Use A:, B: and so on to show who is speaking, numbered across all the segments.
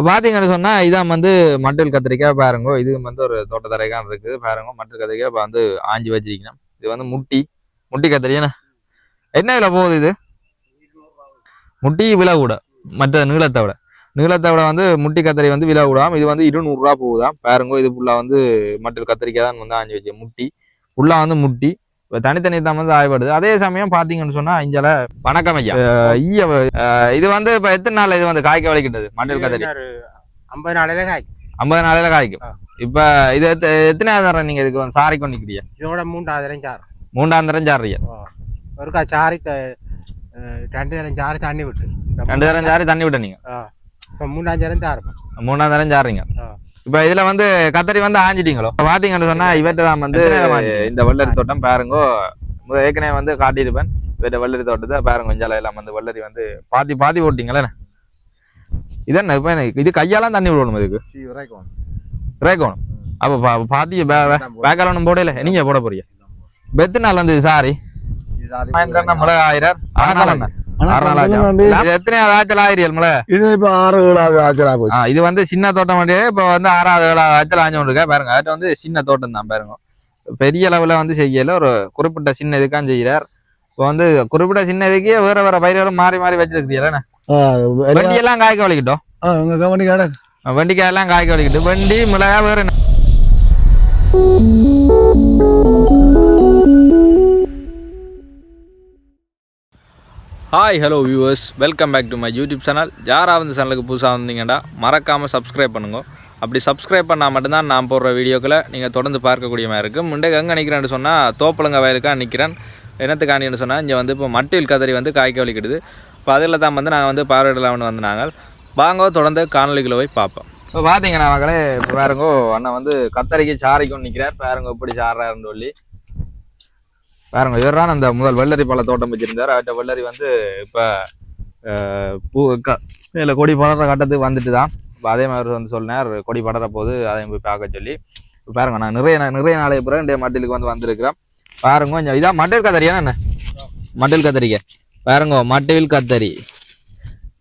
A: இப்போ பார்த்தீங்கன்னு சொன்னால் இதான் வந்து மட்டில் கத்திரிக்காய் பாருங்க. இது வந்து ஒரு தோட்டத்தரைக்கான் இருக்குது பாருங்க. மட்டல் கத்திரிக்காய் இப்போ வந்து ஆஞ்சி வச்சிருக்கணும். இது வந்து முட்டி. முட்டி கத்திரிக்காய் என்ன? விலை போகுது இது? முட்டி விலை கூட. மற்ற நீளத்தை விட நீளத்தை விட வந்து முட்டி கத்திரி வந்து விலை விடாம இது வந்து இருநூறுரூவா போகுதான் பாருங்க இது ஃபுல்லாக வந்து மட்டல் கத்திரிக்காய் தான் வந்து ஆஞ்சி வச்சு முட்டி. ஃபுல்லாக வந்து முட்டி. தனித்தனி தான் வந்து ஆய்ப்படுது அதே சமயம் பார்த்தீங்கன்னு சொன்னால் இஞ்சால வணக்கம் ஐயா. ஈய இது வந்து இப்போ எத்தனை நாள் இது வந்து காய்க்க வலிக்கிட்டது மண்டல்
B: ஒரு ஐம்பது நாளையில காய்
A: ஐம்பது நாளையில காய்க்கும். இப்ப இது எத்த- எத்தனையாவது தரம் நீங்க இதுக்கு வந்து சாரி கொண்டிக்கிறீங்க
B: இதோட மூன்றாவது தரம் சாறு.
A: மூன்றாம் தரம் சாடுறீங்க
B: ஒருக்கா சாரி ரெண்டு தரம் சாறு தண்ணி விட்டு.
A: ரெண்டு தரம் சாரி தண்ணி விட்ட நீங்க
B: ஆ. இப்ப மூணாம் தரம் சாறு.
A: மூணாம் தரம் சாடுறீங்க. இப்ப இதுல வந்து கத்தரி வந்து ஆஞ்சிட்டீங்களோ? இப்ப பாத்தீங்கன்னு சொன்னா இவர்கிட்ட தான் வந்து இந்த வெள்ளரி தோட்டம் பாருங்க. முத ஏற்கனவே வந்து காட்டியிருப்பேன். இவர்கிட்ட வெள்ளரி தோட்டத்தை பாருங்க இஞ்சால எல்லாம் வந்து வெள்ளரி வந்து பாத்தி பாத்தி போட்டீங்களே இதென்ன இப்ப எனக்கு- இது கையாலாம் தண்ணி விடணும் இதுக்கு? ரேக்கணும் அப்ப பா- பாத்தி பேக்கலோனும் போடல. நீங்க போட போறீங்க. பெத்து நாள் வந்து சாரி. மகேந்திரன் மிளகா ஆயிரம் ஆறு இது எத்தனையாவது ஆச்சல் ஆயிரியல் மிளகா
C: இது இப்ப ஆறு ஏழாவது ஆச்சலா போச்சு.
A: இது வந்து சின்ன தோட்டம் மாதிரியே இப்போ வந்து ஆறாவது ஏழாவது ஆச்சல் ஆஞ்சு இருக்கா பாருங்க அது வந்து சின்ன தோட்டம் தான் பாருங்க. பெரிய அளவுல வந்து செய்யல ஒரு குறிப்பிட்ட சின்ன இதுக்கான் செய்யறார் இப்போ வந்து குறிப்பிட்ட சின்ன இதுக்கே வேற வேற பயிர்களும் மாறி மாறி வச்சிருக்கிறீங்களா
C: எல்லாம்
A: வண்டி எல்லாம் காய்க்க வலிக்கிட்டோம்.
C: கவனி கடை.
A: காய்க்க வலிக்கிட்டு வண்டி மிளகா வேற hi hello viewers welcome back to my YouTube channel யாராவது சேனலுக்கு புதுசாக வந்தீங்கன்னா மறக்காமல் சப்ஸ்கிரைப் பண்ணுங்க. அப்படி சப்ஸ்கிரைப் பண்ணால் மட்டும்தான் நான் போடுற வீடியோக்களை நீங்கள் தொடர்ந்து பார்க்கக்கூடிய மாதிரி இருக்கும் முண்டே எங்கே நிற்கிறேன்னு சொன்னால் தோப்பலங்க வயலுக்காக நிற்கிறேன் என்னத்துக்காண்டின்னு சொன்னால் இங்கே வந்து இப்போ மட்டில் கதறி வந்து காய்க்க வலிக்கிடுது இப்போ அதில் தான் வந்து நாங்கள் வந்து பார்வையிடலாம்னு வந்து நாங்கள் வாங்க தொடர்ந்து காணொலிகளை போய் பார்ப்போம். இப்போ பார்த்தீங்கன்னா மகளே இப்போ பாருங்கோ அண்ணன் வந்து கத்தரிக்கு சாரிக்கும் நிற்கிறார் பாருங்க இப்படி சாடுறாருன்னு சொல்லி. பாருங்க இவர்தான் அந்த முதல் வெள்ளரி பழ தோட்டம் வச்சிருந்தார். அவர்கிட்ட வெள்ளரி வந்து இப்போ பூ க இல்லை கொடி படற கட்டத்துக்கு வந்துட்டு தான். இப்போ அதே மாதிரி வந்து சொன்னார் கொடி படற போது அதையும் போய் பார்க்க சொல்லி. இப்போ பாருங்க நான் நிறைய நிறைய நாளைக்கு பிறகு இந்த மட்டிலுக்கு வந்து வந்திருக்கிறேன். பாருங்க கொஞ்சம் இதான் மட்டில் கத்தரியா என்ன மட்டில் கத்தரிக்க பாருங்க மட்டில் கத்தரி.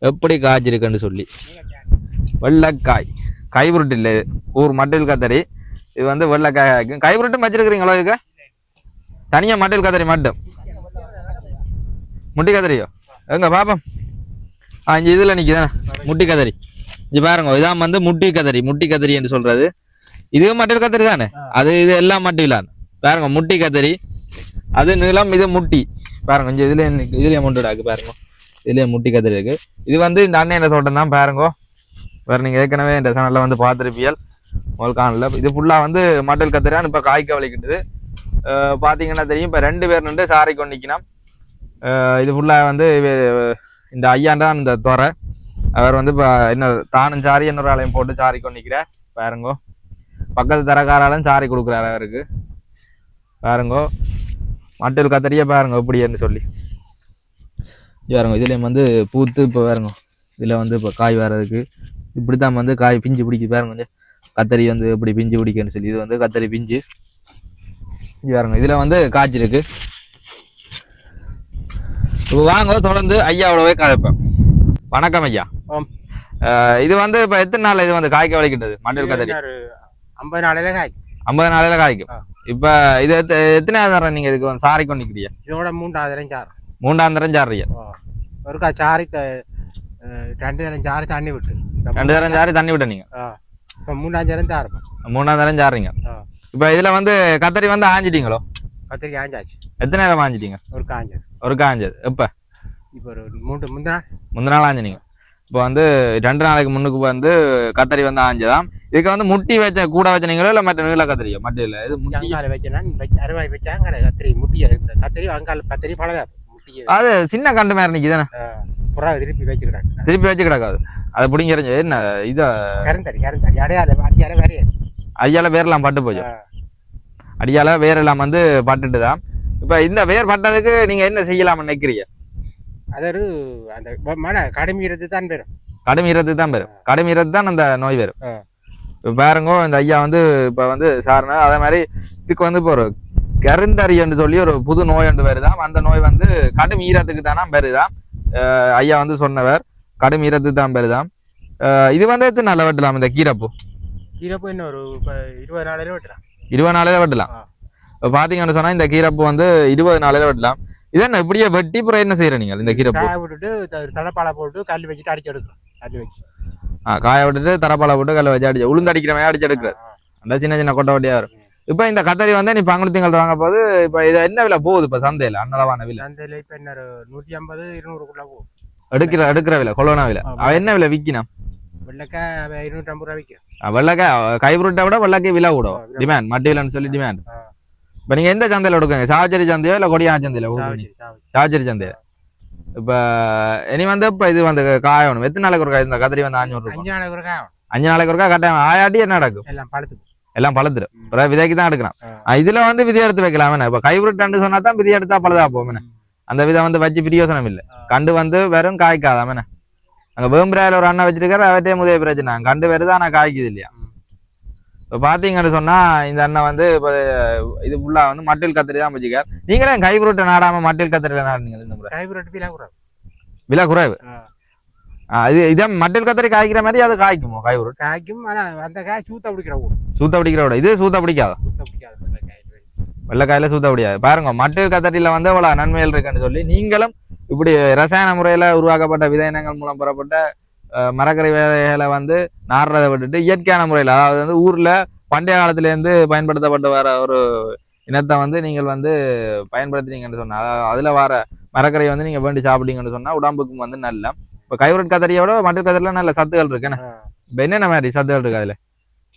A: எப்படி காய்ச்சிருக்குன்னு சொல்லி. வெள்ளைக்காய். கைபுருட்டு இல்லை ஊர் மட்டில் கத்தரி. இது வந்து வெள்ளைக்காய். கைபுருட்டும் வச்சிருக்கிறீங்களோ இதுக்கு? தனியாக மட்டில் கதறி மட்டும் முட்டி கதறியோ? எங்க பாப்போம் ஆ இங்கே இதில் நிற்கிதானே முட்டி கதறி. இது பாருங்க இதான் வந்து முட்டி கதறி முட்டி கதறி என்று சொல்றது. இது மட்டில் கத்தரி தானே அது இது எல்லாம் மட்டிலான் பாருங்க முட்டி கதறி. அது நீளம் இது முட்டி. பாருங்க இங்கே இதுல இதுலயே முட்டுடாக்கு பாருங்க. இதுலயே முட்டி கத்தரி இருக்கு. இது வந்து இந்த அண்ணன் தோட்டம் தான் பாருங்க. வேற நீங்க ஏற்கனவே இந்த சேனல்ல வந்து பார்த்துருப்பியல் முதல் காணல இது ஃபுல்லா வந்து மட்டல் கத்திரியான் இப்ப காய்க்க வலிக்கிட்டுது பார்த்தீங்கன்னா தெரியும். இப்போ ரெண்டு பேர் நின்று சாரி கொண்டிக்கணும் இது ஃபுல்லாக வந்து இந்த ஐயான் தான் இந்த துறை. அவர் வந்து இப்போ இன்னொரு தானும் சாரி இன்னொரு ஆளையும் போட்டு சாரி கொண்டிக்கிறார் பாருங்கோ. பக்கத்து தரக்காராலும் சாரி கொடுக்குறாரு அவருக்கு. பாருங்கோ. மட்டில் கத்தரியே பாருங்க இப்படின்னு சொல்லி. பாருங்க இதுலேயும் வந்து பூத்து இப்போ பாருங்க. இதில் வந்து இப்போ காய் வர்றதுக்கு இப்படி தான் வந்து காய் பிஞ்சு பிடிக்குது பாருங்க. கொஞ்சம் கத்தரி வந்து இப்படி பிஞ்சு பிடிக்குன்னு சொல்லி. இது வந்து கத்தரி பிஞ்சு. இங்க பாருங்க இதுல வந்து காய்ச்சிருக்கு இப்போ வாங்க தொடர்ந்து ஐயாவோட போய் கதைப்பேன் வணக்கம் ஐயா. இது வந்து இப்ப எத்தனை நாள் இது வந்து காய்க்க வலிக்கிட்டது மண்டல் கதறி.
B: ஐம்பது நாளையில காய்.
A: ஐம்பது நாளையில காய்க்கும். இப்ப இது எத்த- எத்தனையாவது தரம் நீங்க இதுக்கு வந்து சாரி கொண்டிக்கிறீங்க
B: இதோட மூன்றாவது தரம் சாறு.
A: மூன்றாம் தரம் சாடுறீங்க
B: ஒருக்கா சாரி ரெண்டு தரம் சாறு தண்ணி விட்டு.
A: ரெண்டு தரம் சாரி தண்ணி விட்ட நீங்க.
B: ஆ. இப்ப மூணாம் தரம் சாறு.
A: மூணாம் தரம் சாடுறீங்க
B: ஆ.
A: இப்ப இதுல வந்து கத்தரி வந்து ஆஞ்சிட்டீங்களோ?
B: கத்திரிக்காய் ஆஞ்சாச்சு.
A: எத்தனை நேரம் ஆஞ்சிட்டீங்க?
B: ஒரு காஞ்சது
A: ஒரு காஞ்சது எப்ப?
B: இப்போ ஒரு மூன்று முந்தின நாள்.
A: முந்தின நாள் ஆஞ்சினீங்க. இப்போ வந்து ரெண்டு நாளைக்கு முன்னுக்கு வந்து கத்தரி வந்து ஆஞ்சுதான் இதுக்கு வந்து முட்டி வச்ச கூட வச்சனீங்களோ இல்ல மற்ற நீள கத்தரியோ? மட்டை இல்ல இது
B: அங்கால வச்சேன் வச்சு அறுவாய் வச்சாங்க கத்திரி முட்டி கத்திரி அங்கால கத்திரி பழகா முட்டி
A: அது சின்ன கண்டு மாதிரி நிக்குதானே
B: புறா திருப்பி வச்சுக்கிறாங்க
A: திருப்பி வச்சு கிடக்காது அதை பிடிங்கிறஞ்சு என்ன இத?
B: கருந்தடி கருந்தடி. அடையாள அடியால வரையாது
A: அடியால வேரெல்லாம் பட்டு போச்சு. அடியால வேரெல்லாம் வந்து பட்டுட்டு தான் இப்ப இந்த வேர் பட்டதுக்கு நீங்க என்ன செய்யலாம்னு நினைக்கிறீங்க?
B: அது ஒரு அந்த மழை கடுமீரது தான் பெறும்
A: கடும் ஈரத்துக்கு தான் வரும் கடும் ஈரத்து தான் அந்த நோய் வரும். இப்ப பாருங்க இந்த ஐயா வந்து இப்ப வந்து சார்னா அதே மாதிரி இதுக்கு வந்து இப்போ ஒரு கருந்தறின்னு சொல்லி ஒரு புது நோய் ஒன்று வருதாம். அந்த நோய் வந்து கடும் ஈரத்துக்கு தானா அஹ் ஐயா வந்து சொன்னவர் கடும் ஈரத்துக்கு தான் அஹ் இது வந்து எத்தனை நாளில் வெட்டலாம் இந்த கீரைப்பூ?
B: கீரைப்பூ என்ன ஒரு இருபது நாளையில வெட்டுறான்
A: இருபது நாளையில வெட்டலாம். இப்போ பார்த்தீங்கன்னு சொன்னா இந்த கீரைப்பூ வந்து இருபது நாளையில வெட்டலாம். இது என்ன இப்படியே வெட்டி அப்புறம் என்ன செய்யற நீங்கள் இந்த கீரைப்பூ?
B: காய விட்டுட்டு த- தடப்பாலை போட்டு கல் வச்சுட்டு அடிச்சு எடுக்கிறோம் கல் வச்சு.
A: ஆ காய விட்டுட்டு தரப்பாலை போட்டு கல்ல வச்சு அடிச்சு உளுந்து அடிக்கிற மாதிரி அடிச்சு எடுக்கிற
B: ஆ, ஆ.
A: அந்த சின்ன சின்ன கொட்டை வட்டியா வரும். இப்போ இந்த கத்தரி வந்து நீ பங்குனு திங்கள் வாங்க போது இப்போ இது என்ன விலை போகுது இப்போ சந்தையில் அன்னளவான விலை?
B: சந்தையில இப்ப என்ன நூத்தி ஐம்பது இருநூறுக்குள்ள போகும்.
A: எடுக்கிற எடுக்கிற விலை கொள்ளனா விலை. என்ன விலை விற்கினா
B: வெள்ளைக்காய் இருநூற்றி ஐம்பது ரூபா விற்கும்
A: வெள்ளக்காய் கைபுருட்டை விட வெள்ளக்காய் விலை கூடும்
B: விலை
A: டிமாண்ட் மட்டி விலைன்னு சொல்லி டிமாண்ட். இப்போ நீங்கள் எந்த சந்தையில் எடுக்குங்க சாவச்சேரி சந்தையோ இல்லை கொடியான சந்தையில் சாவச்சேரி சந்தையில். இப்போ இனி வந்து இப்போ இது வந்து காயணும் எத்தனை நாளைக்கு ஒரு காய் இந்த கத்திரி வந்து அஞ்சூறு
B: அஞ்சு நாளைக்கு ஒரு காய்.
A: அஞ்சு நாளைக்கு ஒருக்கா கட்டாயம். ஆயாட்டி என்ன நடக்கும்?
B: எல்லாம் பழுத்து.
A: எல்லாம் பழுத்துரும். அப்புறம் விதைக்கு தான் எடுக்கலாம். இதுல வந்து விதை எடுத்து வைக்கலாம். என்ன? இப்போ கைவிருட்டாண்டு சொன்னா தான் விதை எடுத்தா பழுதா போகும். அந்த விதை வந்து வச்சு பிரயோசனம் இல்லை. கண்டு வந்து வெறும் காய்க்காதாம. என்ன? அங்க வேம்புராயில ஒரு அண்ணன் வச்சிருக்காரு அவர்கிட்டயே முதய பிரச்சனை. கண்டு வருது ஆனா காய்க்குது இல்லையா. இப்போ பாத்தீங்கன்னு சொன்னா இந்த அண்ணன் வந்து இப்போ இது ஃபுல்லா வந்து மட்டில் கத்திரி தான் வச்சுக்கார் நீங்களே கைவிருட்டை நாடாம மட்டில் கத்திரியில நாடுனீங்க இந்த முறை.
B: காய் புரட்டு பீலா கூட
A: விலை குறைவு.
B: ஆ,
A: இது மட்டில் கத்திரி காய்க்கிற மாதிரி அது காய்க்குமோ கைவிருட்டு
B: காய்க்கும் ஆனா அந்த காய் சூத்த பிடிக்கிற ஊர்
A: சூத்த பிடிக்கிற விட இது சூத்த பிடிக்காதா?
B: சூத்த பிடிக்காது
A: வெள்ளைக்காயில சூத்த முடியாது. பாருங்க மட்டில் கத்தரியில வந்து இவ்வளவு நன்மைகள் இருக்குன்னு சொல்லி நீங்களும் இப்படி ரசாயன முறையில உருவாக்கப்பட்ட விதை இனங்கள் மூலம் பெறப்பட்ட அஹ், மரக்கறி வேலைகளை வந்து நாடுறதை விட்டுட்டு இயற்கையான முறையில் அதாவது வந்து ஊர்ல பண்டைய காலத்துல இருந்து பயன்படுத்தப்பட்டு வர ஒரு இனத்தை வந்து நீங்கள் வந்து பயன்படுத்துறீங்கன்னு சொன்னா அதாவது அதுல வர மரக்கறியை வந்து நீங்க வேண்டி சாப்பிட்டீங்கன்னு சொன்னா உடம்புக்கும் வந்து நல்ல. இப்போ கைவரட் கத்தரியோட மட்டில் கத்தரியில நல்ல சத்துகள் இருக்கு. என்ன?
B: ஆ.
A: இப்போ என்னென்ன மாதிரி சத்துகள் இருக்கு அதுல?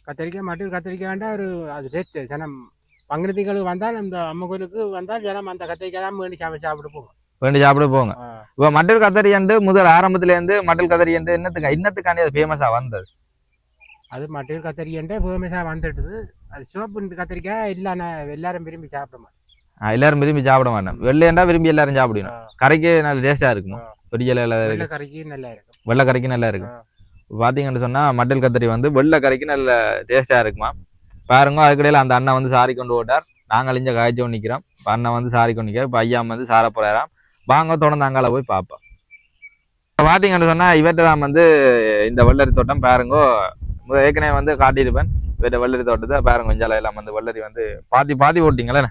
B: கத்திரிக்காய் மட்டும் கத்திரிக்காய் வேண்டாம் ஒரு அது ரேட் ஜனம் பங்குனி திங்களுக்கு வந்தால் இந்த அம்மன் கோயிலுக்கு வந்தால் ஜனம் அந்த கத்திரிக்காய் தான் வேண்டி சாப்பிட்டு சாப்பிட்டு போகும்.
A: வேண்டி சாப்பிட போங்க. இப்போ மட்டில் கத்தரி அண்டு முதல் ஆரம்பத்துல இருந்து மட்டில் கத்தரி அண்டு என்னத்துக்கு இன்னத்துக்காண்டி அது ஃபேமஸா வந்தது?
B: அது மட்டும் கத்திரிக்கண்டே ஃபேமஸாக வந்துடுது அது சிவப்பு கத்திரிக்காய் இல்லைன்னா எல்லாரும் விரும்பி சாப்பிட மாட்டோம்
A: ஆ, எல்லாரும் விரும்பி சாப்பிட மாட்டேன் வெள்ளையண்டா விரும்பி எல்லாரும் சாப்பிடணும். கறிக்கு நல்ல டேஸ்டா இருக்குமா? பொரியல
B: வெள்ளை கறிக்கு நல்லா இருக்கும்
A: வெள்ளை கறிக்கு நல்லா இருக்கும்
B: ஆ.
A: பாத்தீங்கன்னு சொன்னா மட்டில் கத்தரி வந்து வெள்ளை கறிக்கு நல்ல டேஸ்டா இருக்குமா? பாருங்க அதுக்கிடையில அந்த அண்ணன் வந்து சாரி கொண்டு போட்டார். நாங்கள் இங்க காய்ச்சி நிக்கிறோம். இப்ப அண்ணன் வந்து சாரி கொண்டு நிற்கிறோம் இப்போ ஐயா வந்து சார போறாராம் வாங்க தொடர்ந்து அங்கால போய் பார்ப்போம். இப்ப பாத்தீங்கன்னு சொன்னா இவர்கிட்ட தான் வந்து இந்த வெள்ளரி தோட்டம் பாருங்க. முத ஏற்கனவே வந்து காட்டியிருப்பேன். இவர்கிட்ட வெள்ளரி தோட்டத்தை பாருங்க கொஞ்சம் எல்லாம் வந்து வெள்ளரி வந்து பாத்தி பாத்தி போட்டீங்களே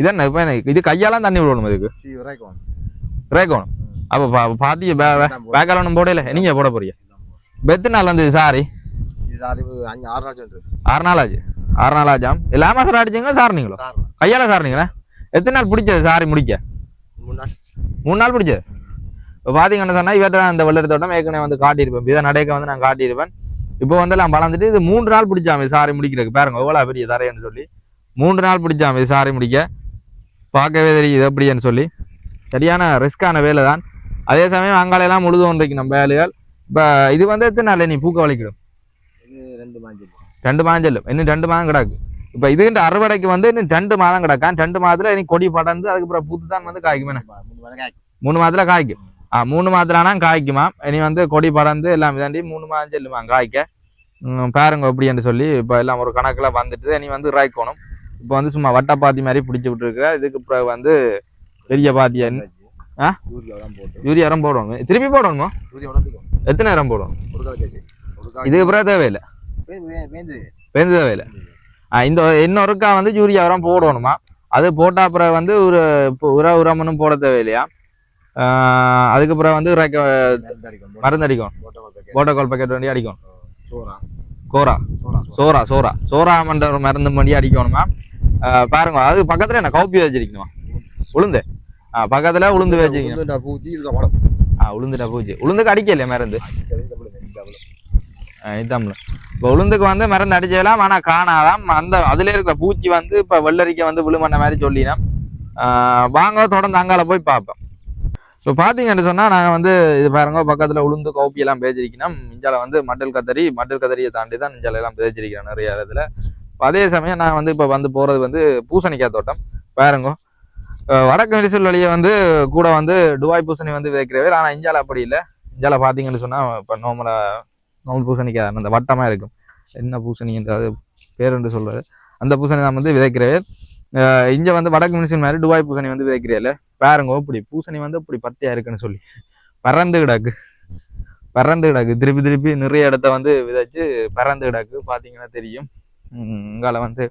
A: இதென்ன இப்போ இது கையாலாம் தண்ணி விடணும் இதுக்கு? ரேக்கணும் அப்போ பா பாத்தி பேக்காலம் போடல. நீங்க போட போறீங்க. எத்தனை நாள் வந்து சாரி ஆறு நாள் ஆச்சு ஆறு நாள் ஆச்சாம் எல்லாமே சார் அடிச்சீங்க சாரினீங்களோ கையால சாரினீங்களா எத்தனை நாள் பிடிச்சது சாரி முடிக்க மூணு நாள் பிடிச்சது இப்போ பார்த்தீங்கன்னு சொன்னால் இவர்கிட்ட இந்த வெள்ளரி தோட்டம் ஏற்கனவே வந்து காட்டியிருப்பேன் இதை நடக்க வந்து நான் காட்டியிருப்பேன் இப்போ வந்து எல்லாம் வளர்ந்துட்டு இது மூன்று நாள் பிடிச்சாம சாரி முடிக்கிறதுக்கு பாருங்க எவ்வளோ பெரிய தரையன்னு சொல்லி மூன்று நாள் பிடிச்சாம சாரி முடிக்க பார்க்கவே தெரியுது எப்படின்னு சொல்லி சரியான ரிஸ்க்கான வேலை தான் அதே சமயம் அங்காலையெல்லாம் முழுது ஒன்றைக்கு நம்ம வேலைகள் இப்போ இது வந்து எத்தனை நாள் நீ பூக்க வலிக்கிடும் ரெண்டு மாதம் செல்லும் இன்னும் ரெண்டு மாதம் கிடக்கு. இப்போ இதுன்ற அறுவடைக்கு வந்து இன்னும் ரெண்டு மாதம் கிடக்கான். ரெண்டு மாதத்துல இனி கொடி படர்ந்து அதுக்கப்புறம் பூத்து தான் வந்து காய்க்குமே. மூணு மாதத்துல காய்க்கும். ஆ மூணு மாதத்துலானா காய்க்குமா இனி வந்து கொடி பறந்து எல்லாம் இதாண்டி மூணு மாதம் செல்லுமா காய்க்க. பாருங்க எப்படின்னு சொல்லி இப்போ எல்லாம் ஒரு கணக்குல வந்துட்டு இனி வந்து ராய்க்கணும் இப்போ வந்து சும்மா வட்ட பாத்தி மாதிரி பிடிச்சி விட்டுருக்குற இதுக்கு பிறகு வந்து பெரிய பாத்தியா ஆ? யூரியா இடம் போடணும். திருப்பி போடணுமா? எத்தனை இடம் போடணும்? இதுக்கு பிறகு தேவையில்லை. வேந்து தேவையில்லை ஆ இந்த இன்னொருக்கா வந்து யூரியா உரம் போடணுமா? அது போட்டா அப்புறம் வந்து ஒரு உர உரம்னு போட தேவையில்லையா? அதுக்கப்புறம் வந்து மருந்து அடிக்கும் போட்டோகால் பேக்கெட் வண்டி அடிக்கும் கோரா. சோரா சோரா சோறாமன்ற ஒரு மருந்து வண்டி அடிக்கணுமா? பாருங்க அது பக்கத்துல என்ன கவுப்பி வச்சிருக்கணுமா? உளுந்து. பக்கத்துல உளுந்து வச்சிருக்கணும் ஆ உளுந்துட்டா பூச்சி. உளுந்துக்கு அடிக்கலையா மருந்து? இதாம்ல. இப்போ உளுந்துக்கு வந்து மருந்து அடிச்சதெல்லாம் ஆனால் காணாதாம். அந்த அதில் இருக்கிற பூச்சி வந்து இப்போ வெள்ளரிக்க வந்து விழுமண்ண மாதிரி சொல்லினோம் வாங்க தொடர்ந்து அங்கால போய் பார்ப்போம். இப்போ பார்த்தீங்கன்னு சொன்னால் நாங்கள் வந்து இது பாருங்க பக்கத்தில் உளுந்து கோப்பியெல்லாம் பேச்சிருக்கணும் இஞ்சால வந்து மட்டல் கத்தரி மட்டல் கத்தரியை தாண்டி தான் இஞ்சால எல்லாம் பேச்சிருக்கிறேன் நிறைய இடத்துல. அதே சமயம் நான் வந்து இப்போ வந்து போகிறது வந்து பூசணிக்காய் தோட்டம். பாருங்க. வடக்கு நெரிசல் வழியை வந்து கூட வந்து டுவாய் பூசணி வந்து விதைக்கிறவே ஆனால் இஞ்சால அப்படி இல்லை. இஞ்சால பார்த்தீங்கன்னு சொன்னால் இப்போ நோமலாக நோமல் பூசணிக்காய் அந்த வட்டமாக இருக்கும். என்ன பூசணின்றது பேர் என்று சொல்றது அந்த பூசணி தான் வந்து விதைக்கிறவே. இங்கே வந்து வடக்கு மினிஷன் மாதிரி டுபாய் பூசணி வந்து விதைக்கிறேல. பாருங்க இப்படி பூசணி வந்து இப்படி பத்தியாக இருக்குன்னு சொல்லி. பறந்து கிடக்கு. பறந்து கிடக்கு. திருப்பி திருப்பி நிறைய இடத்த வந்து விதைச்சு பறந்து கிடக்கு. பார்த்தீங்கன்னா தெரியும். ம், அங்கால வந்து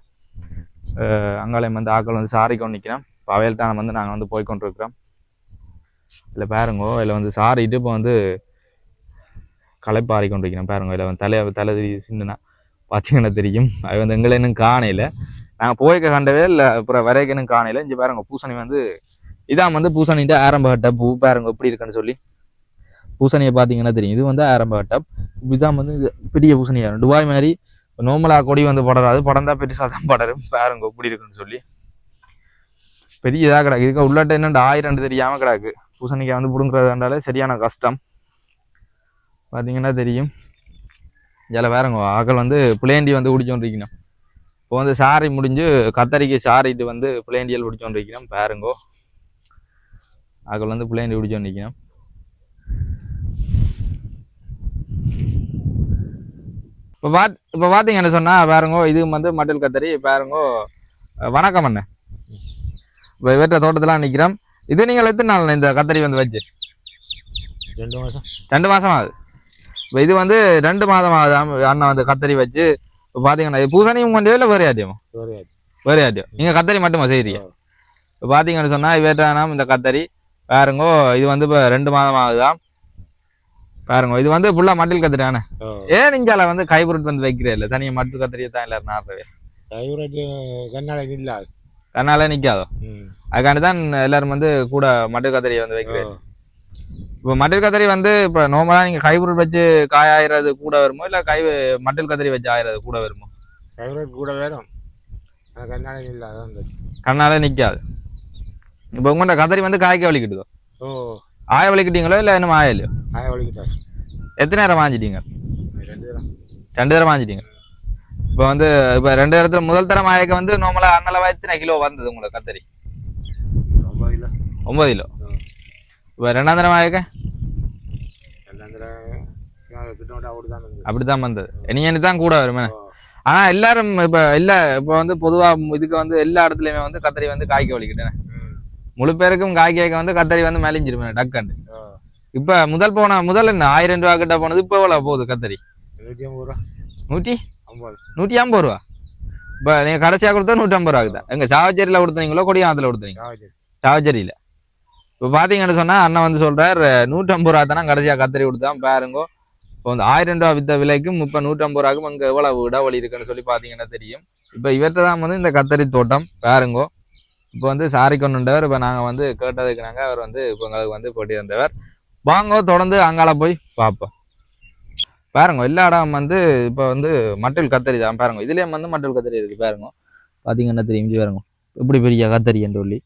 A: அஹ், அங்காலையும் வந்து ஆக்கள் வந்து சாரி கொண்டு நிற்கிறோம் இப்போ அவையில்தான் வந்து நாங்கள் வந்து போய் கொண்டிருக்கிறோம் இதில் பாருங்கோ இதில் வந்து சாரிட்டு இப்போ வந்து களைப்பாரி கொண்டு வைக்கிறோம் பாருங்க இதில் தலை தலை சின்னனா பார்த்தீங்கன்னா தெரியும். அது வந்து எங்களை இன்னும் காணையில் நாங்கள் போய்க்க கண்டவே இல்லை அப்புறம் வரைக்கணும் காணையில் இங்கே பாருங்க பூசணி வந்து இதான் வந்து பூசணிட்டு ஆரம்ப கட்ட பூ. பாருங்க எப்படி இருக்குன்னு சொல்லி. பூசணியை பார்த்தீங்கன்னா தெரியும். இது வந்து ஆரம்ப கட்டம் இதுதான் வந்து பெரிய பூசணியாக இருக்கும். துபாய் மாதிரி நோமலாக கொடி வந்து படராது படந்தா பெருசாக தான் படரும். பாருங்க எப்படி இருக்குன்னு சொல்லி. பெரிய இதாக கிடக்கு. இதுக்கு உள்ளாட்ட என்னண்டு ஆயிரம் தெரியாமல் கிடக்கு. பூசணிக்காய் வந்து பிடுங்குறதுனால சரியான கஷ்டம். பார்த்தீங்கன்னா தெரியும். இதில் வேறங்க ஆக்கள் வந்து புளேண்டி வந்து குடிச்சோண்டிருக்கணும் இப்போ வந்து சாரி முடிஞ்சு கத்தரிக்கு சாரிட்டு வந்து புளேண்டியல் குடிச்சோண்டிருக்கணும் பாருங்கோ. ஆக்கள் வந்து புளேண்டி குடிச்சோண்டிருக்கணும் இப்போ பாத் இப்போ பார்த்தீங்கன்னு சொன்னால் பாருங்கோ இது வந்து மட்டல் கத்தரி பாருங்கோ. வணக்கம் அண்ணே. இப்போ இவற்ற தோட்டத்தில் நிற்கிறோம் இது நீங்கள் எத்தனை நாள் இந்த கத்தரி வந்து வச்சு?
B: ரெண்டு மாதம்
A: ரெண்டு மாதம் ஆகுது இப்போ இது வந்து ரெண்டு மாதம் ஆகுது அண்ணன் வந்து கத்தரி வச்சு இப்போ பார்த்தீங்கன்னா இது பூசணியும் கொண்டே இல்லை வேறு யாட்டியமோ
B: சரி
A: வேறு யாட்டியம் நீங்கள் கத்தரி மட்டுமா செய்கிறீங்க இப்போ பார்த்தீங்கன்னு சொன்னால் இவற்றானாம் இந்த கத்தரி. பாருங்கோ இது வந்து இப்போ ரெண்டு மாதம் ஆகுதா பாருங்க இது வந்து ஃபுல்லாக மட்டில் கத்தரி தானே? ஏன் இஞ்சால வந்து கைபுருட் வந்து வைக்கிறே இல்லை? தனியாக மட்டு கத்திரியை தான் எல்லாரும் நாடுறவே
B: கர்நாடக இல்லாது
A: அதனால நிற்காதோ அதுக்காண்டி தான் எல்லாரும் வந்து கூட மட்டு கத்திரியை வந்து வைக்கிறேன் இப்போ மட்டில் கத்திரி வந்து இப்போ நார்மலாக நீங்கள் கைபுருட் வச்சு காய் ஆயிறது கூட வருமோ? இல்லை கை மட்டில் கத்திரி வச்சு ஆயிறது கூட வருமோ?
B: கைவிரட்டு கூட ஆனால் கர்நாடக இல்லாத
A: கண்ணால நிற்காது இப்போ உங்கள்கிட்ட கத்திரி வந்து காய்க்க வலிக்கிட்டுதோ?
B: ஓ.
A: ஆய வலிக்கிட்டீங்களோ இல்லை இன்னும் ஆயலையோ?
B: ஆய வலிக்கிட்டா?
A: எத்தனை நேரம் வாங்கிட்டீங்க?
B: ரெண்டு தரம்.
A: வாங்கிட்டீங்க. இப்போ வந்து இப்போ ரெண்டு இடத்துல முதல் தரம் ஆயக்க வந்து நார்மலாக அண்ணல எத்தனை கிலோ வந்தது உங்களுக்கு கத்திரி
B: ரொம்ப இல்லை
A: ஒன்பது கிலோ. இப்போ ரெண்டாம் தரம் ஆயக்க
B: ரெண்டாம் தரம் கிட்டோட்ட அப்படி தான் இருந்தது.
A: அப்படி தான் வந்தது. இனி தான் கூட வருமே. ஆனா எல்லாரும் இப்போ இல்ல இப்போ வந்து பொதுவா இதுக்கு வந்து எல்லா இடத்துலயுமே வந்து கத்தரி வந்து காய்க்க வலிக்கிட்டேன். முழு பேருக்கும் காய்க்க வந்து கத்தரி வந்து மேலிஞ்சிருமே டக்கண்டு இப்ப முதல் போன முதல்ல என்ன? ஆயிரம் ரூபா கிட்ட போனது இப்போ எவ்வளவு போகுது கத்தரி?
B: ஐம்பது ரூபா.
A: நூற்றி
B: ஐம்பது.
A: நூற்றி ஐம்பது ரூபா? இப்போ நீங்க கடைசியா கொடுத்தா நூற்றி ஐம்பது ரூபா ஆகுதா? எங்க சாவச்சேரியில கொடுத்தீங்களோ கொடியாத்துல கொடுத்தீங்க சாவச்சேரியில. இப்போ பார்த்தீங்கன்னு சொன்னால் அண்ணன் வந்து சொல்கிறார் நூற்றம்பது ரூபா தானே கடைசியாக கத்தரி கொடுத்தான் பாருங்க. இப்போ வந்து ஆயிரம் ரூபா வித்த விலைக்கும் இப்போ நூற்றம்பது ரூபாக்கும் அங்கே எவ்வளவு இடவழி இருக்குன்னு சொல்லி பார்த்தீங்கன்னா தெரியும். இப்போ இவர்கிட்ட தான் வந்து இந்த கத்தரி தோட்டம் பாருங்கோ. இப்போ வந்து சாரி கொண்டுண்டவர் இப்போ நாங்கள் வந்து கேட்டதுக்கு நாங்கள் அவர் வந்து இப்போ எங்களுக்கு வந்து போட்டி தந்தவர் வாங்கோ தொடர்ந்து அங்கால போய் பார்ப்போம் பாருங்க எல்லா இடம் வந்து இப்போ வந்து மட்டல் கத்தரி தான். பாருங்க இதுலேயும் வந்து மட்டல் கத்தரி இருக்குது பாருங்க. பார்த்தீங்கன்னா தெரியும் பாருங்க. எப்படி பெரிய கத்தரி என்று சொல்லி.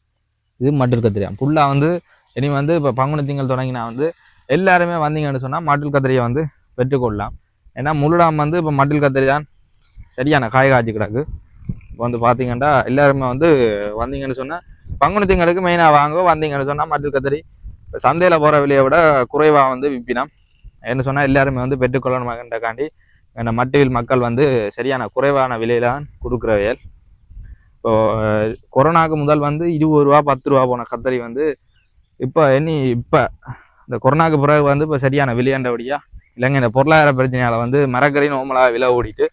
A: இது மட்டில் கத்திரியா. ஃபுல்லாக வந்து இனி வந்து இப்போ பங்குனி திங்கள் தொடங்கினா வந்து எல்லாருமே வந்தீங்கன்னு சொன்னால் மட்டில் கத்திரியை வந்து பெற்றுக்கொள்ளலாம் ஏன்னா முழுடாம் வந்து இப்போ மட்டில் கத்திரி தான் சரியான காய் காய்ச்சி கிடக்கு. இப்போ வந்து பார்த்தீங்கன்னா எல்லாருமே வந்து வந்தீங்கன்னு சொன்னால் பங்குனி திங்களுக்கு மெயினாக வாங்க வந்தீங்கன்னு சொன்னால் மட்டில் கத்திரி. சந்தையில் போகிற விலையை விட குறைவாக வந்து விற்பினோம் என்ன சொன்னால் எல்லாருமே வந்து பெற்றுக்கொள்ளணுமாகன்றக்காண்டி இந்த மட்டில் மக்கள் வந்து சரியான குறைவான விலையில தான் கொடுக்குறவையல் இப்போ கொரோனாவுக்கு கொரோனாக்கு முதல் வந்து இருபது ரூபா பத்து ரூபா போன கத்தரி வந்து இப்போ இனி இப்போ இந்த கொரோனாக்கு பிறகு வந்து இப்போ சரியான விலையாண்டபடியா இல்லைங்க இந்த பொருளாதார பிரச்சனையால் வந்து மரக்கறி நோமலாக விலை ஓடிட்டு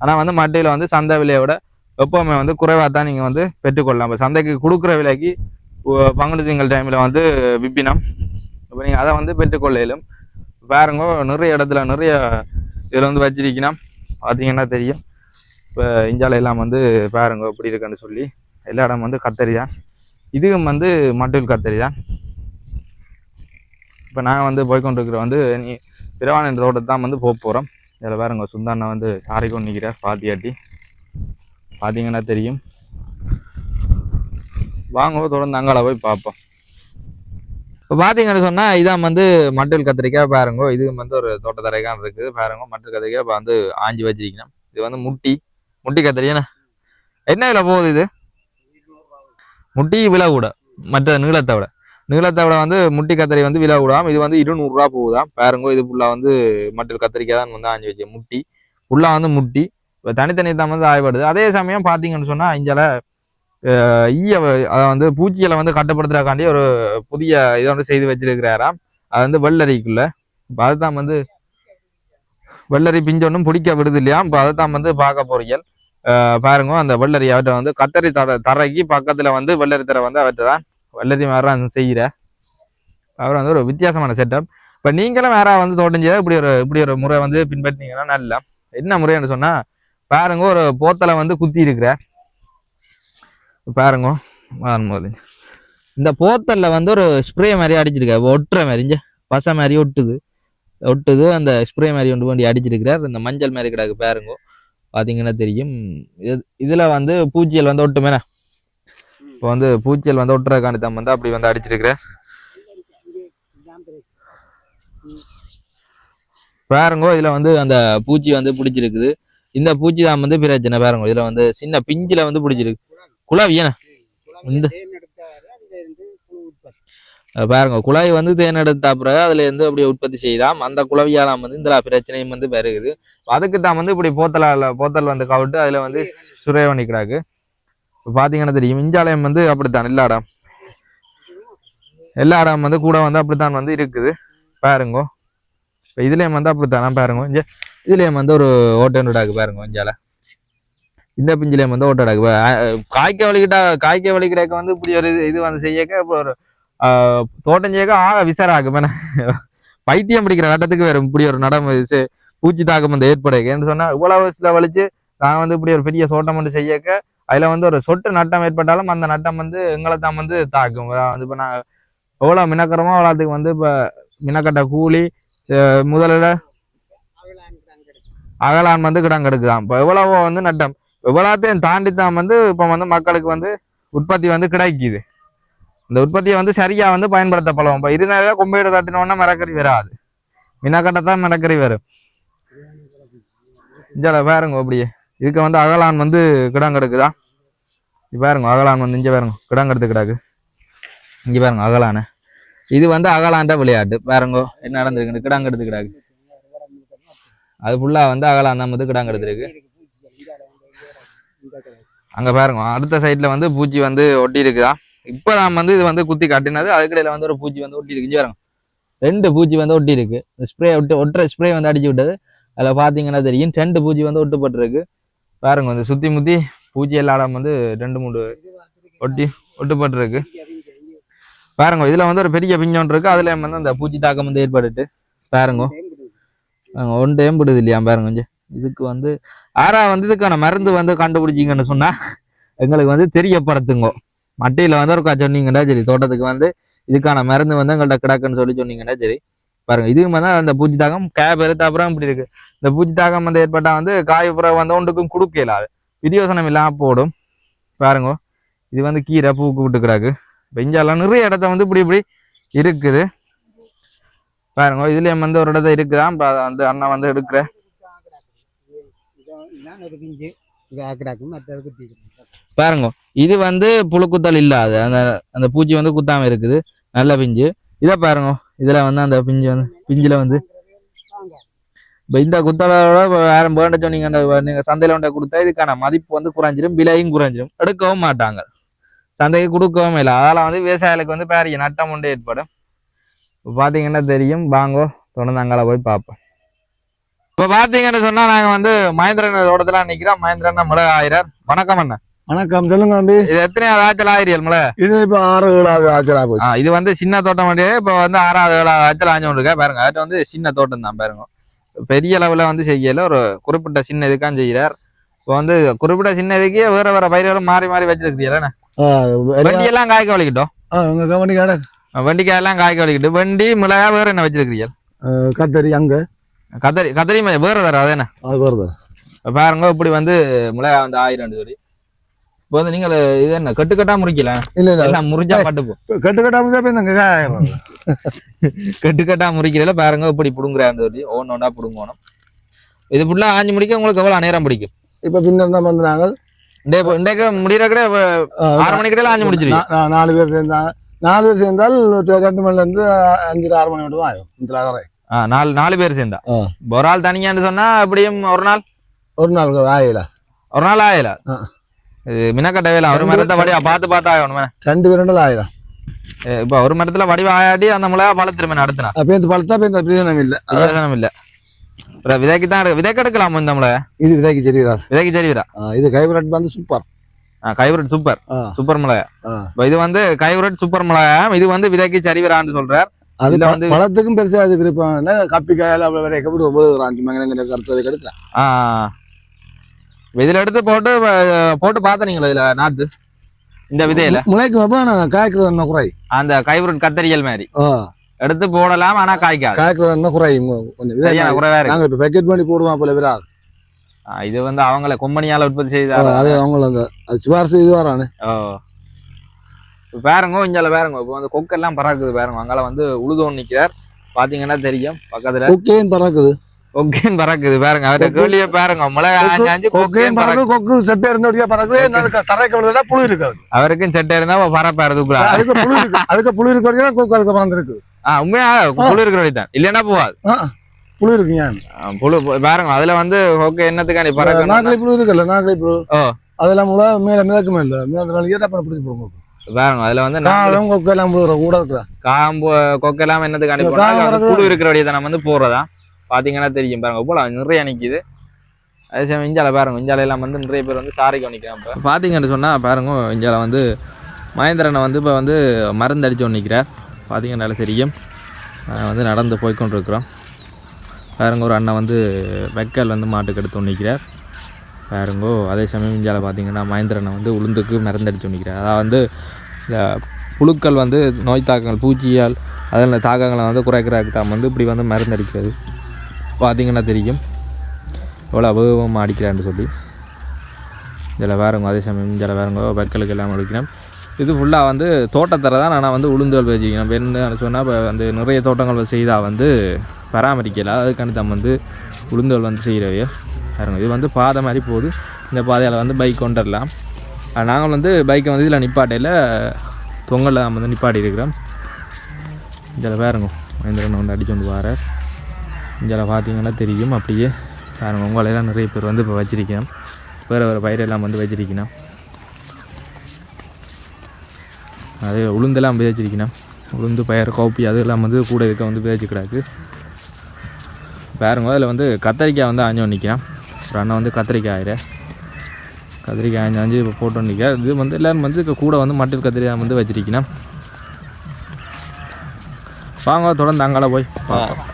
A: ஆனால் வந்து மட்டையில் வந்து சந்தை விலையை விட எப்போவுமே வந்து குறைவாக தான் நீங்கள் வந்து பெற்றுக்கொள்ளலாம். இப்போ சந்தைக்கு கொடுக்குற விலைக்கு பங்குனி திங்கள் டைமில் வந்து விப்பினம். இப்போ நீங்கள் அதை வந்து பெற்றுக்கொள்ளையிலும் பாருங்க நிறைய இடத்துல நிறைய இதில் வந்து வச்சிருக்கணும் பார்த்தீங்கன்னா தெரியும். இப்போ இந்தியாவில் எல்லாம் வந்து பாருங்க இப்படி இருக்குன்னு சொல்லி. எல்லா இடம் வந்து கத்தரி தான். இதுவும் வந்து மட்டில் கத்தரி தான். இப்போ நாங்கள் வந்து போய்கொண்டிருக்கிற வந்து நீ பிரவான ரோட்டை தான் வந்து போக போகிறோம் இதில் பாருங்க சுந்தாண்ணா வந்து சாரி கொண்டு நிற்கிறார் பாத்தியாட்டி பார்த்தீங்கன்னா தெரியும். வாங்க தொடர்ந்து அங்கால போய் பார்ப்போம். இப்போ பார்த்தீங்கன்னு சொன்னால் இதான் வந்து மட்டில் கத்திரிக்காய் பாருங்க. இது வந்து ஒரு தோட்டத்தரைக்கான் இருக்குது. பாருங்க மட்டில் கத்திரிக்காய் இப்போ வந்து ஆஞ்சி வச்சிருக்கணும். இது வந்து முட்டி. முட்டி கத்திரியாண்ணா என்ன விலை போகுது இது? முட்டி விலை கூட. மற்ற நீளத்தை விட நீளத்தை விட வந்து முட்டி கத்திரி வந்து விலை கூடாம். இது வந்து இருநூறுரூவா போகுதாம் பாருங்க இது ஃபுல்லாக வந்து மட்டில் கத்திரிக்காய் தான் வந்து ஆஞ்சு வச்சு முட்டி. ஃபுல்லாக வந்து முட்டி. இப்போ தனித்தனி தான் வந்து ஆயப்படுது அதே சமயம் பார்த்தீங்கன்னு சொன்னால் இஞ்சால ஈய வ- அதை வந்து பூச்சிகளை வந்து கட்டுப்படுத்துறதுக்காண்டி ஒரு புதிய இதை வந்து செய்து வச்சிருக்கிறாராம். அது வந்து வெள்ளரிக்குள்ள. இப்போ அதுதான் வந்து வெள்ளரி பிஞ்சொன்னும் பிடிக்க விடுது இல்லையா? இப்போ அதைத்தான் வந்து பார்க்க போறீங்க பாருங்க அந்த வெள்ளரி அவற்றை வந்து கத்தரி தர தரைக்கு பக்கத்தில் வந்து வெள்ளரி தரை வந்து அவற்றை தான் வெள்ளரி மாதிரி செய்கிற அவர் வந்து ஒரு வித்தியாசமான செட்டப் இப்போ நீங்களும் வேற வந்து தோட்டம் செய்ய இப்படி ஒரு இப்படி ஒரு முறை வந்து பின்பற்றினீங்கன்னா நல்லா. என்ன முறைன்னு சொன்னால் பாருங்க ஒரு போத்தலை வந்து குத்தி இருக்கிற. பாருங்க வரும்போது இந்த போத்தலில் வந்து ஒரு ஸ்ப்ரே மாதிரி அடிச்சிருக்க ஒட்டுற மாதிரி இங்க பசை மாதிரி ஒட்டுது. ஒட்டுது அந்த ஸ்ப்ரே மாதிரி ஒன்று வேண்டி அடிச்சிருக்கிறார். இந்த மஞ்சள் மாதிரி கிடக்கு பாருங்க. பார்த்தீங்கன்னா தெரியும். இது- இதுல வந்து பூச்சியல் வந்து ஒட்டுமேனா இப்போ வந்து பூச்சியல் வந்து ஒட்டுறதுக்காண்டி தான் வந்து அப்படி வந்து அடிச்சிருக்கிறார் பாருங்க இதுல வந்து அந்த பூச்சி வந்து பிடிச்சிருக்குது. இந்த பூச்சி தான் வந்து பிரச்சனை பாருங்க. இதுல வந்து சின்ன பிஞ்சில வந்து பிடிச்சிருக்கு. குழாவி ஏன இந்த பாருங்க குழாய் வந்து தேர்ந்தெடுத்த பிறகு அதுல இருந்து அப்படியே உற்பத்தி செய்தாம் அந்த குழவியாலாம் வந்து இந்த பிரச்சனையும் வந்து பெருகுது அதுக்கு தான் வந்து இப்படி போத்தலால போத்தல் வந்து கவிட்டு அதுல வந்து சுரேவ கிடாக்கு இப்போ பாத்தீங்கன்னா தெரியும் இஞ்சாலயம் வந்து அப்படித்தான் எல்லா இடம். எல்லா இடம் வந்து கூட வந்து அப்படித்தான் வந்து இருக்குது. பாருங்க. இப்போ இதுலேயும் வந்து அப்படித்தான் பாருங்க. இதுலேயும் வந்து ஒரு ஓட்டோடாக்கு பாருங்க இஞ்சால. இந்த பிஞ்சிலேயும் வந்து ஓட்டடாக்கு காய்க்க வலிக்கிட்டா காய்க்க வலிக்கிட்டாக்க வந்து இப்படி ஒரு இது- வந்து செய்யக்க இப்போ ஒரு தோட்டம் செய்யக்க ஆக விசாராக்கு பைத்தியம் பிடிக்கிற நட்டத்துக்கு வேற இப்படி ஒரு நடம் பூச்சி தாக்கம் வந்து ஏற்படுது. சொன்னால் இவ்வளவு வயசுல வலிச்சு நான் வந்து இப்படி ஒரு பெரிய தோட்டம் வந்து செய்யக்க அதில் வந்து ஒரு சொட்டு நட்டம் ஏற்பட்டாலும் அந்த நட்டம் வந்து எங்களை தான் வந்து தாக்கும். வந்து இப்போ நான் எவ்வளோ மினக்கறமோ அவ்வளோத்துக்கு வந்து இப்போ மினக்கட்ட கூலி முதலில் முதல்ல அகலான் வந்து கிடம் கெடுக்குதான் இப்போ எவ்வளவோ வந்து நட்டம் எவ்வளோத்தையும் தாண்டி தான் வந்து இப்போ வந்து மக்களுக்கு வந்து உற்பத்தி வந்து கிடைக்குது. இந்த உற்பத்தியை வந்து சரியாக வந்து பயன்படுத்த பயன்படுத்தப்படும் இப்போ இருந்தாலே கொம்பையிட தட்டினோன்னா மரக்கறி வராது. மினக்கட்டை தான் மரக்கறி வரும். இஞ்சால பாருங்க அப்படியே. இதுக்கு வந்து அகலான் வந்து கிடங்கெடுக்குதா கெடுக்குதா பாருங்க அகலான் வந்து இங்கே பாருங்க கிடங்கெடுத்து கிடக்கு கிடாக்கு. இங்க பாருங்க அகலான. இது வந்து அகலாண்ட விளையாட்டு. பாருங்க என்ன நடந்திருக்கு? கிடாங்கெடுத்து கிடக்கு கிடாக்கு. அது ஃபுல்லாக வந்து அகலான் தான் வந்து கிடம் அங்கே பாருங்க அடுத்த சைடில் வந்து பூச்சி வந்து ஒட்டி இருக்குதா இப்போ இப்பதான் வந்து இது வந்து குத்தி கட்டினது அதுக்கடையில் வந்து ஒரு பூச்சி வந்து ஒட்டி இருக்கு இங்க ரெண்டு பூச்சி வந்து ஒட்டி இருக்கு ஸ்ப்ரே ஒட்டு ஒட்டுற ஸ்ப்ரே வந்து அடிச்சு விட்டது. அதில் பார்த்தீங்கன்னா தெரியும். ரெண்டு பூச்சி வந்து ஒட்டுப்பட்டுருக்கு. பாருங்க வந்து சுத்தி முத்தி பூச்சி எல்லாடம் வந்து ரெண்டு மூணு ஒட்டி ஒட்டுப்பட்டிருக்கு. பாருங்க இதில் வந்து ஒரு பெரிய பிஞ்சோன் இருக்குது அதில் வந்து அந்த பூச்சி தாக்கம் வந்து ஏற்பட்டுட்டு பாருங்க. ஒன்று ஏம்பிடுது இல்லையா? பாருங்க கொஞ்சம் இதுக்கு வந்து ஆறா வந்து இதுக்கான மருந்து வந்து கண்டுபிடிச்சிங்கன்னு சொன்னால் எங்களுக்கு வந்து தெரியப்படுத்துங்க. மட்டியில் வந்து ஒரு சொன்னீங்கன்னா சரி தோட்டத்துக்கு வந்து இதுக்கான மருந்து வந்து எங்கள்கிட்ட கிடக்குன்னு சொல்லி சொன்னீங்கன்னா சரி பாருங்க இதுக்கு தான் அந்த பூச்சி தாக்கம் கேப் எடுத்த அப்புறம் இப்படி இருக்கு. இந்த பூச்சி தாக்கம் வந்து ஏற்பட்டா வந்து காய் புறம் வந்து ஒன்றுக்கும் கொடுக்கல அது. விரியோசனம் இல்லாமல் போடும். பாருங்க இது வந்து கீரை பூக்கு விட்டுக்கிறாக்கு. இப்போ இங்கெல்லாம் நிறைய இடத்த வந்து இப்படி இப்படி இருக்குது. பாருங்க இதுலயும் வந்து ஒரு இடத்த இருக்குதான் இப்போ அதை வந்து அண்ணன் வந்து எடுக்கிற பாருங்க. இது வந்து புழுக்குத்தல் இல்லாத அந்த அந்த பூச்சி வந்து குத்தாம இருக்குது. நல்ல பிஞ்சு. இதை பாருங்க. இதுல வந்து அந்த பிஞ்சு வந்து பிஞ்சுல வந்து. இப்போ இந்த குத்தலோட வேற வேண்ட சொன்னீங்க நீங்க சந்தையில கொண்டு கொடுத்தா இதுக்கான மதிப்பு வந்து குறைஞ்சிரும் விலையும் குறைஞ்சிரும். எடுக்கவும் மாட்டாங்க. சந்தைக்கு கொடுக்கவும் இல்லை. அதால வந்து விவசாயிகளுக்கு வந்து பேரிய நட்டம் உண்டு ஏற்படும். இப்போ பார்த்தீங்கன்னா தெரியும். வாங்கோ தொடர்ந்து அங்கால போய் பார்ப்போம். இப்போ பார்த்தீங்கன்னு சொன்னால் நாங்கள் வந்து மகேந்திரன் தோட்டத்தில் நிற்கிறோம் மகேந்திரன் மிளகா ஆயிரம் வணக்கம் அண்ணா.
C: வணக்கம் சொல்லுங்க தம்பி.
A: இது எத்தனையாவது ஆச்சல் ஆயிரியல் மலை
C: இது இப்ப ஆறு ஏழாவது ஆச்சலா போச்சு.
A: இது வந்து சின்ன தோட்டம் வண்டியே இப்போ வந்து ஆறாவது ஏழாவது ஆச்சல் ஆஞ்சு இருக்கா பாருங்க அது வந்து சின்ன தோட்டம் தான் பாருங்க. பெரிய லெவலில் வந்து செய்யல ஒரு குறிப்பிட்ட சின்ன இதுக்கான் செய்கிறார் இப்போ வந்து குறிப்பிட்ட சின்ன இதுக்கே வேற வேற பயிர்களும் மாறி மாறி வச்சிருக்கிறீங்களா வண்டி எல்லாம் காய்க்க வலிக்கிட்டோம்.
C: கவனி கடை?
A: வண்டிக்காய் எல்லாம் காய்க்க வலிக்கிட்டு வண்டி மிளகா வேற என்ன வச்சிருக்கிறீங்க
C: கத்தரி அங்க.
A: கதறி ம- வேற தர அது என்ன? பாருங்க இப்படி வந்து மிளகா வந்து ஆயிரம் சொல்லி. இப்போ வந்து நீங்கள் இது என்ன கட்டுக்கட்டா முறிக்கல?
C: இல்ல இல்ல.
A: எல்லாம் முறிஞ்சா பட்டுப்போம்
C: கட்டு கட்டாம தான் இந்த காயம்
A: கட்டுக்கட்டா முறிக்கிறதுல பாருங்க இப்படி புடுங்குறான்னு சொல்லி ஒன்று ஒன்றா புடுங்கணும். இது ஃபுல்லா ஆஞ்சு முடிக்க உங்களுக்கு எவ்வளோ நேரம் பிடிக்கும்?
C: இப்ப பின்னர் தான் வந்து நாங்கள்
A: இந்த இன்றைக்கு முடிகிற கூட
C: ஆ,
A: ஆறு மணிக்கிட்ட ஆஞ்சு
C: நா- நாலு பேர் சேர்ந்தாங்க நாலு பேர் சேர்ந்தால் ரெண்டு மணில இருந்து அஞ்சு ஆறு மணி மட்டும் ஆகும். இந்த அகரை
A: ஆ நாலு நாலு பேர் சேர்ந்தா. ஒரு ஆள் தனியான்னு சொன்னா அப்படியும் ஒரு நாள்?
C: ஒரு நாள் ஆயில.
A: ஒரு நாள் ஆயில. மினக்கட்ட வேலை. ஒரு மரத்தை படியா பார்த்து பார்த்து ஆகணும்
C: ரெண்டு பேர் ரெண்டு ஆயிரம்.
A: இப்போ ஒரு மரத்தில் வடிவாடி அந்த மிளகா பழத்திருமே நடத்தினா
C: பேந்து பழுத்தா பேந்த பிரயோஜனம் இல்லை.
A: பிரயோஜனம் இல்லை. அப்புறம் விதைக்கு தான் விதைக்கு எடுக்கலாம் இந்த மிளகா
C: இது விதைக்கு ராசு
A: விதைக்கு சரி விரா
C: இது கைவிரட் வந்து சூப்பர்
A: கைவுரட் சூப்பர். சூப்பர் மிளகா இது வந்து கைவுரட் சூப்பர் மிளகா இது வந்து விதைக்கு சரி விரான்னு சொல்றார்.
C: அது
A: இதுல
C: ப-
A: வந்து-
C: பழத்துக்கும் பெருசா அது விருப்பம் இல்லை. கப்பிக்காயால அவ்வளோ வரைக்கும் எப்படி ஒன்பது அஞ்சு மங்கனங்கிற கருத்தை கெடுக்கலாம்.
A: ஆ. இதில் எடுத்து போட்டு போட்டு பார்த்தனீங்களா இதுல நாத்து? இந்த விதையில?
C: முளைக்கு நான் காய்க்கிறது என்ன குறை.
A: அந்த கைவுரட் கத்தரிகள் மாதிரி. எடுத்து போடலாம் ஆனா காய்க்காது.
C: காய்க்கிறது என்ன குறை. கொஞ்சம் விதை
A: சரியான குறைவா இருக்கு.
C: இப்போ பேக்கெட் பண்ணி போடுவோம் போல விரா
A: ஆ, இது வந்து அவங்கள கொம்பனியால உற்பத்தி செய்தார்
C: அது அவங்கள அந்த அது சிபாரிசு இது வரானு.
A: பாருங்க இஞ்சால பாருங்க. இப்போ வந்து கொக்கெல்லாம் பறக்குது பாருங்க. அங்கால வந்து உழுதோன் நிக்கிறார். பாத்தீங்கன்னா தெரியும் பக்கத்துல.
C: கொக்கேன் பறக்குது.
A: கொக்கேன் பறக்குது பாருங்க
C: கொக்கு-
A: கேள்வியே பாருங்க மிளகா ஆஞ்சு ஆஞ்சு
C: கொக்கேன் பறக்கு
A: பறக்கு
C: கொக்கு செப்பே இருந்தோடியா பறக்குது எனக்கு தரைக்கு விழுந்தா புழு இருக்காது
A: அவருக்கும் செட்டை இருந்தா பறப்பாரு தூக்குறா
C: அதுக்கு புழு இருக்கு அதுக்கு புழு இருக்கோடியா கொக்கு அதுக்கு பறந்துருக்கு
A: ஆ உண்மையா புழு இருக்கிற தான் இல்லைன்னா போகாது
C: புழு இருக்குங்க
A: புழு பாருங்க அதுல வந்து கொக்கு என்னத்துக்காண்டி பறக்கணும்
C: நாக்களி புழு இருக்குல்ல நாக்களி புழு. அதெல்லாம் முழு மேல மிதக்கு மேல மேல ஏட்டா பண்ண பிடிச்சி போடுங்க
A: பாருங்க அதுல வந்து
C: காலம் கொக்கு எல்லாம் புழு கூட இருக்குதா
A: காம்பு கொக்கெல்லாம் அந்த
C: வரது-
A: புழு இருக்கிற வழியை நம்ம வந்து போடுறதா பார்த்தீங்கன்னா தெரியும் பாருங்க. போல நிறைய நிற்கிது அதே சமயம் இஞ்சால பாருங்க. இஞ்சால எல்லாம் வந்து நிறைய பேர் வந்து சாரிக்கு நிற்கிறான் இப்போ. பார்த்தீங்கன்னு சொன்னால் பாருங்க இஞ்சால வந்து மகேந்திரனை வந்து இப்போ வந்து மருந்து அடித்து நிற்கிறார் பார்த்தீங்கன்னால தெரியும். வந்து நடந்து போய்கொண்டிருக்கிறோம் பாருங்க ஒரு அண்ணன் வந்து வெக்கல் வந்து மாட்டுக்கு எடுத்து நிற்கிறார் பாருங்கோ அதே சமயம் இந்தியாவில் பார்த்தீங்கன்னா மகேந்திரனை வந்து உளுந்துக்கு மருந்து அடிச்சு நிற்கிறார் அதாவது வந்து இந்த புழுக்கள் வந்து நோய் தாக்கங்கள் பூச்சியால் அதில் தாக்கங்களை வந்து குறைக்கிறதுக்கு தான் வந்து இப்படி வந்து மருந்து அடிக்கிறது. பார்த்தீங்கன்னா தெரியும். எவ்வளோ அபூர்வமாக அடிக்கிறான்னு சொல்லி. இதில் வேறுங்க அதே சமயம் இதில் வேறுங்க வெக்கலுக்கு எல்லாம் அடிக்கிறோம் இது ஃபுல்லாக வந்து தோட்டத்தரை தான் நான் வந்து உளுந்துகள் வச்சுக்கணும் வேணும்னு சொன்னால் இப்போ வந்து நிறைய தோட்டங்கள் செய்தால் வந்து பராமரிக்கலாம் அதுக்கான தம் வந்து உளுந்துகள் வந்து செய்கிறவையோ பாருங்க இது வந்து பாதை மாதிரி போகுது. இந்த பாதையில் வந்து பைக் கொண்டுடலாம். நாங்கள் வந்து பைக்கை வந்து இதில் நிப்பாட்டையில் தொங்கலில் நம்ம வந்து நிப்பாட்டி இருக்கிறோம் இதில் பாருங்க மகேந்திரன் வந்து அடிச்சு கொண்டு வர இதில் பார்த்தீங்கன்னா தெரியும். அப்படியே பாருங்க உங்களையெல்லாம் நிறைய பேர் வந்து இப்போ வச்சிருக்கணும். வேறு வேறு பயிரெல்லாம் வந்து வச்சிருக்கணும். அது உளுந்தெல்லாம் விதைச்சிருக்கணும் உளுந்து பயிர் கோப்பி அதெல்லாம் வந்து கூட இருக்க வந்து விதைச்சு கிடக்கு. பாருங்க அதில் வந்து கத்திரிக்காய் வந்து ஆஞ்சு நிற்கிறான் ஒரு அண்ணன் வந்து கத்திரிக்காய் ஆயிர. கத்திரிக்காய் ஆஞ்சு ஆஞ்சு இப்போ போட்டு நிற்க இது வந்து எல்லோரும் வந்து இப்ப கூட வந்து மட்டில் கத்திரிக்காய் வந்து வச்சிருக்கணும். வாங்க தொடர்ந்து அங்கால போய் பார்ப்போம்.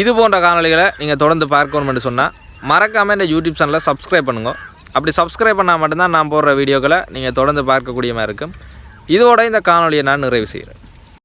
A: இது போன்ற காணொளிகளை நீங்கள் தொடர்ந்து பார்க்கணும்னு சொன்னால் மறக்காமல் இந்த யூடியூப் சேனலை சப்ஸ்கிரைப் பண்ணுங்க. அப்படி சப்ஸ்கிரைப் பண்ணால் மட்டும்தான் நான் போடுற வீடியோக்களை நீங்கள் தொடர்ந்து பார்க்கக்கூடிய மாதிரி இருக்கும். இதோட இந்த காணொளியை நான் நிறைவு செய்கிறேன்